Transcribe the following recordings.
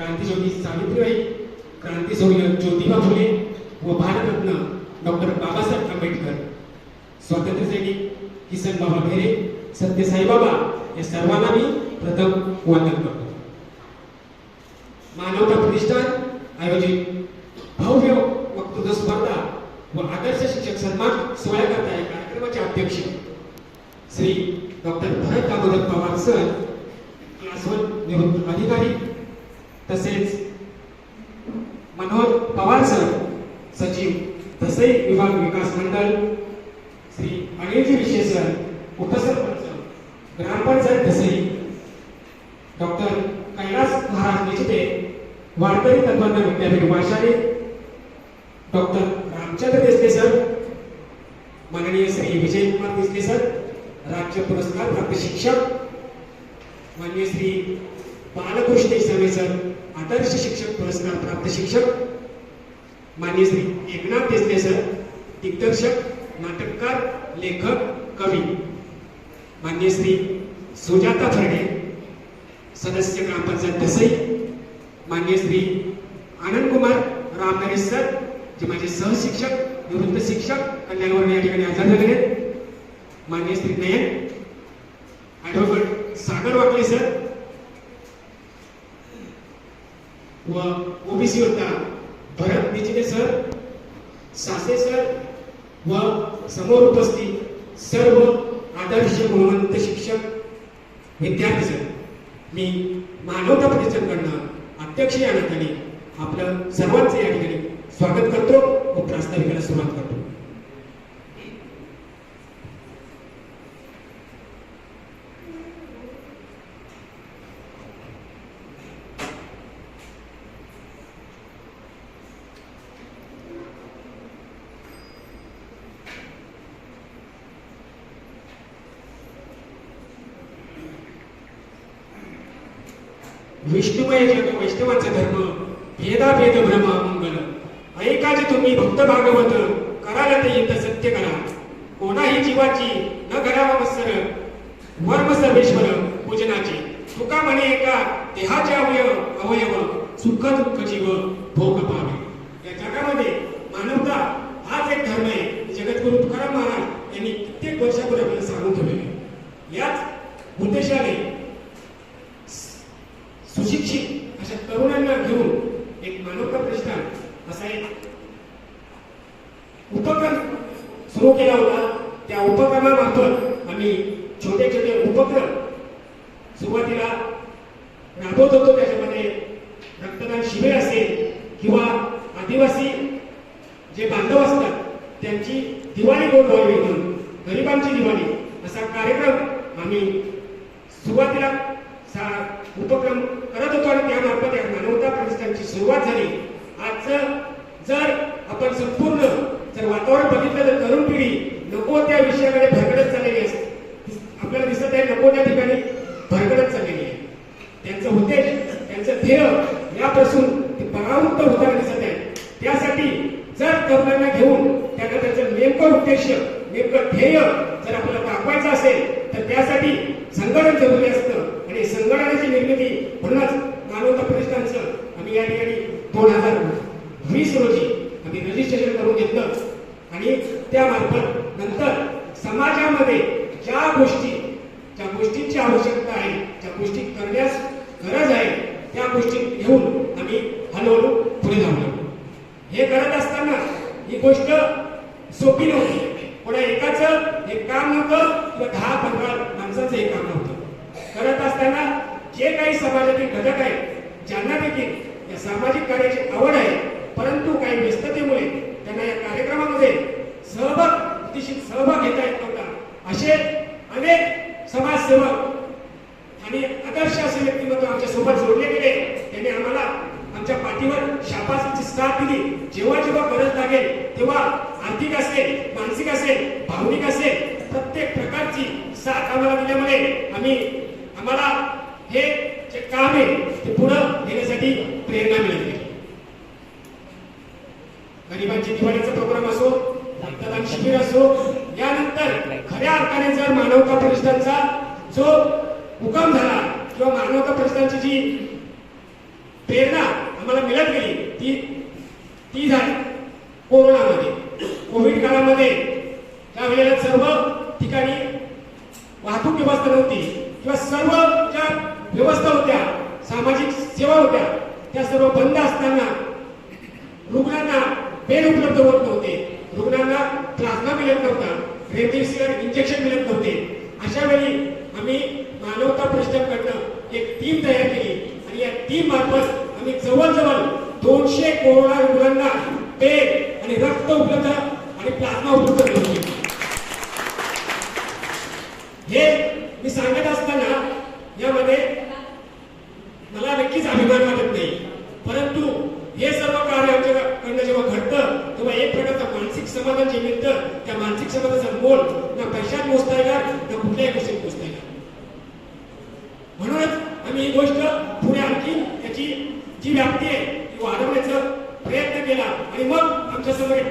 क्रांतीज्योती सावित्रीबाई क्रांतीसूर्य ज्योतिबा फुले व भारतरत्न डॉक्टर बाबासाहेब आंबेडकर. स्वातंत्र्य सैनिक किसन बाबा भेरे सत्य साईबाबा या सर्वांना मी प्रथम वंदन करतो. मानवता प्रतिष्ठान आयोजित भव्य वक्तृत्व स्पर्धा व आदर्श शिक्षक सन्मान सोहळ्याकरता या कार्यक्रमाचे अध्यक्ष Shri doctor Bharat Damodar Pawar sir class one निवृत्त अधिकारी तसेच मनोहर पवार सर सचिव तसे विभाग विकास मंडळ श्री अनिलजी विशे सर उपसरपंच ग्रामपंचायत तसे डॉक्टर कैलास महाराज निचिते वारकरी तत्वज्ञ विद्यापीठ वाशाने डॉक्टर रामचंद्र देसले सर माननीय श्री विजय कुमार देसले सर राज्य पुरस्कार प्राप्त शिक्षक माननीय श्री बालकृष्ण इसमे सर आदर्श शिक्षक पुरस्कार प्राप्त शिक्षक मान्य श्री एकनाथ देसले सर दिग्दर्शक नाटककार लेखक कवी मान्य श्री सुजाता फरडे सदस्य ग्रामपंचायत दसई मान्य श्री आनंद कुमार रामनरे सर जे माझे सहशिक्षक निवृत्त शिक्षक कल्याणवर या ठिकाणी हजर झालेले आहेत. माननीय श्री नयन ॲडव्होकेट सागर वाकले सर व ओबीसी होता भरत निचिते सर सासे सर व समोर उपस्थित सर्व आदर्श गुणवंत शिक्षक विद्यार्थी सर. मी मानवता परिषदकडनं अध्यक्ष या नात्याने आपलं सर्वांचं या ठिकाणी स्वागत करतो व प्रास्ताविकाला सुरुवात करतो. विष्णुमय जग वैष्णवाचा धर्म भेदा भेद भ्रम मंगल ऐका जे तुम्ही भक्त भागवत कराल ते येत सत्य करा कोणाही जीवाची न करावा मत्सर वर्म सर्वेश्वर पूजनाचे. तुका म्हणे एका देहाचे अवयव अवयव सुख दुःख जीव भोग पावे. या जगामध्ये मानवता हाच एक धर्म आहे. जगद्गुरु तुकाराम महाराज यांनी कित्येक वर्षापूर्वी आपल्याला सांगून ठेवलेले याच उद्देशाने सुशिक्षित अशा तरुणांना घेऊन एक मानवता प्रतिष्ठान असा एक उपक्रम सुरू केला होता. त्या उपक्रमामार्फत आम्ही छोटे छोटे उपक्रम सुरुवातीला राबवत होतो. त्याच्यामध्ये रक्तदान शिबिर असेल किंवा आदिवासी जे बांधव असतात त्यांची दिवाळी गोड व्हावी म्हणून गरिबांची दिवाळी असा कार्यक्रम आम्ही सुरुवातीला सा- उपक्रम करत होतो आणि त्यामार्फत या मानवता प्रतिष्ठानची सुरुवात झाली. आजचं जर आपण संपूर्ण जर वातावरण बघितलं तर तरुण पिढी नको त्या विषयाकडे भरकडत चाललेली असते आपल्याला दिसत आहे नको त्या ठिकाणी भरकडत चाललेली आहे. त्यांचं होते त्यांचं ध्येय यापासून ते परावृत्त होताना दिसत आहे. त्यासाठी जर तरुणांना घेऊन त्यांना त्याचं नेमकं उद्देश नेमकं ध्येय जर आपल्याला दाखवायचं असेल तर त्यासाठी संघटन जरुरी असतं. आणि संघटनाची निर्मिती म्हणूनच मानवता प्रतिष्ठानचं आम्ही या ठिकाणी दोन हजार वीस रोजी आम्ही रजिस्ट्रेशन करून घेतलं. आणि त्यामार्फत नंतर समाजामध्ये ज्या गोष्टी ज्या गोष्टींची आवश्यकता आहे ज्या गोष्टी करण्यास गरज आहे त्या गोष्टी घेऊन आम्ही हळूहळू पुढे जाऊ हे करत असताना ही गोष्ट सोपी नव्हती. कोणा एकाच एक काम नव्हतं किंवा दहा पंधरा माणसाचं हे काम नव्हतं. करत असताना जे काही समाजातील घटक आहेत ज्यांना देखील या सामाजिक कार्याची आवड आहे परंतु काही व्यस्ततेमुळे त्यांना या कार्यक्रमामध्ये सहभाग अतिशय सहभाग घेता येत नव्हता असे अनेक समाजसेवक आणि आदर्श असे व्यक्तिमत्व आमच्यासोबत जोडले गेले त्यांनी आम्हाला आमच्या पाठीवर शाबासकीची साथ दिली जेव्हा जेव्हा गरज लागेल तेव्हा आर्थिक असेल मानसिक असेल भावनिक असेल प्रत्येक प्रकारची साथ आम्हाला दिल्यामुळे आम्ही आम्हाला हे जे काम आहे ते पुढं घेण्यासाठी प्रेरणा मिळाली गरिबांची दिवाळीचा प्रोग्राम असो रक्तदान शिबिर असो यानंतर खऱ्या अर्थाने जर मानवता प्रतिष्ठानचा जो हुकम झाला किंवा मानवता प्रतिष्ठानची जी प्रेरणा आम्हाला मिळत गेली ती ती झाली. कोरोनामध्ये कोविड काळामध्ये त्यावेळेला सर्व ठिकाणी वाहतूक व्यवस्था नव्हती किंवा सर्व ज्या व्यवस्था होत्या सामाजिक सेवा होत्या त्या सर्व बंद असताना रुग्णांना बेड उपलब्ध होत नव्हते. रुग्णांना प्लाझ्मा मिळत नव्हता रेमडेसिवीर इंजेक्शन मिळत नव्हते. अशा वेळी आम्ही मानवता प्रश्नाकडनं एक टीम तयार केली आणि या टीम मार्फत आम्ही जवळजवळ दोनशे कोरोना रुग्णांना बेड आणि रक्त उपलब्ध आणि प्लाझ्मा उपलब्ध करून दिली. हे मी सांगत असताना यामध्ये मला नक्कीच अभिमान वाटत नाही. परंतु हे सर्व कार्य आमच्याकडनं जेव्हा घडतं तेव्हा एक प्रकारचं मानसिक समाधान जे मिळतं त्या मानसिक समाधाचा मोल ना पैशात मोजता येणार ना कुठल्याही गोष्टीत मोजता येणार. म्हणूनच आम्ही ही गोष्ट पुढे आणखी याची जी व्याप्ती आहे ती वाढवण्याचा प्रयत्न केला. आणि मग आमच्यासमोर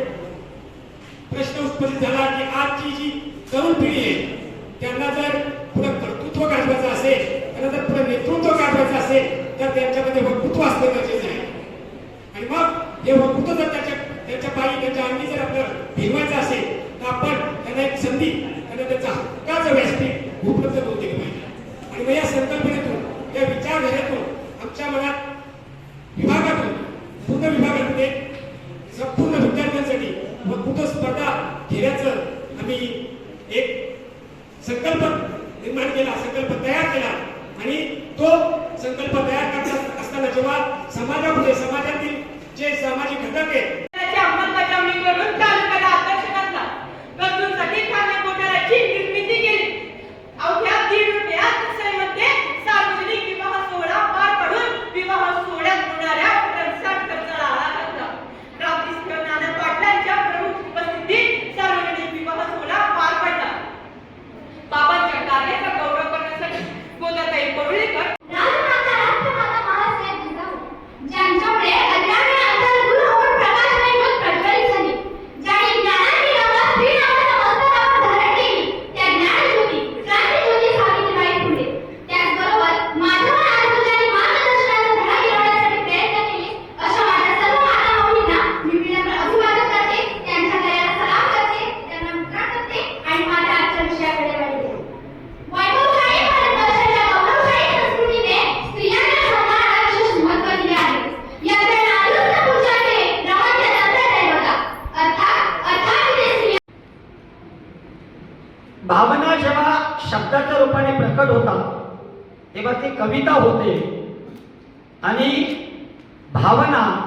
प्रश्न उत्पन्न झाला की आजची जी तरुण पिढी आहे त्यांना जर पुढे कर्तृत्व गाजवायचं असेल त्यांना जर पुढे नेतृत्व गाठवायचं असेल तर त्यांच्यामध्ये वक्तृत्व असणं गरजेचं आहे. आणि मग हे वक्तृत्व जर त्याच्या त्यांच्या पायी त्यांच्या अंगी जर आपलं भिरवायचं असेल तर आपण त्यांना एक संधी त्यांना त्याचा हक्काचं व्यासपीठ उपलब्ध करून दिलं पाहिजे. आणि मग या संकल्पनेतून या विचारधारेतून आमच्या मनात विभागातून पूर्ण विभागामध्ये संपूर्ण विद्यार्थ्यांसाठी वक्तृत्व स्पर्धा घेण्याचं आम्ही एक संकल्प निर्माण केला संकल्प तयार केला. आणि तो संकल्प तयार करत असताना जेव्हा समाजामध्ये समाजातील जे सामाजिक घटक आहेत शब्दाच्या रूपाने प्रकट होतात तेव्हा ती कविता होते. आणि भावना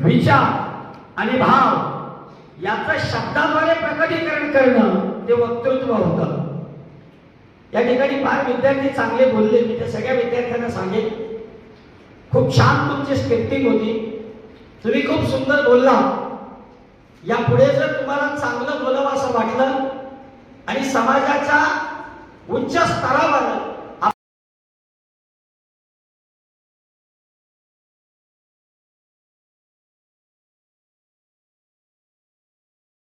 विचार आणि भाव याचं शब्दाद्वारे प्रकटीकरण करणं ते वक्तृत्व होतं. या ठिकाणी फार विद्यार्थी चांगले बोलले. मी त्या सगळ्या विद्यार्थ्यांना सांगेन. खूप छान तुमची स्क्रिप्टिंग होती. तुम्ही खूप सुंदर बोलला. यापुढे जर तुम्हाला चांगलं बोलावं असं वाटलं आणि समाजाच्या उच्च स्तरावर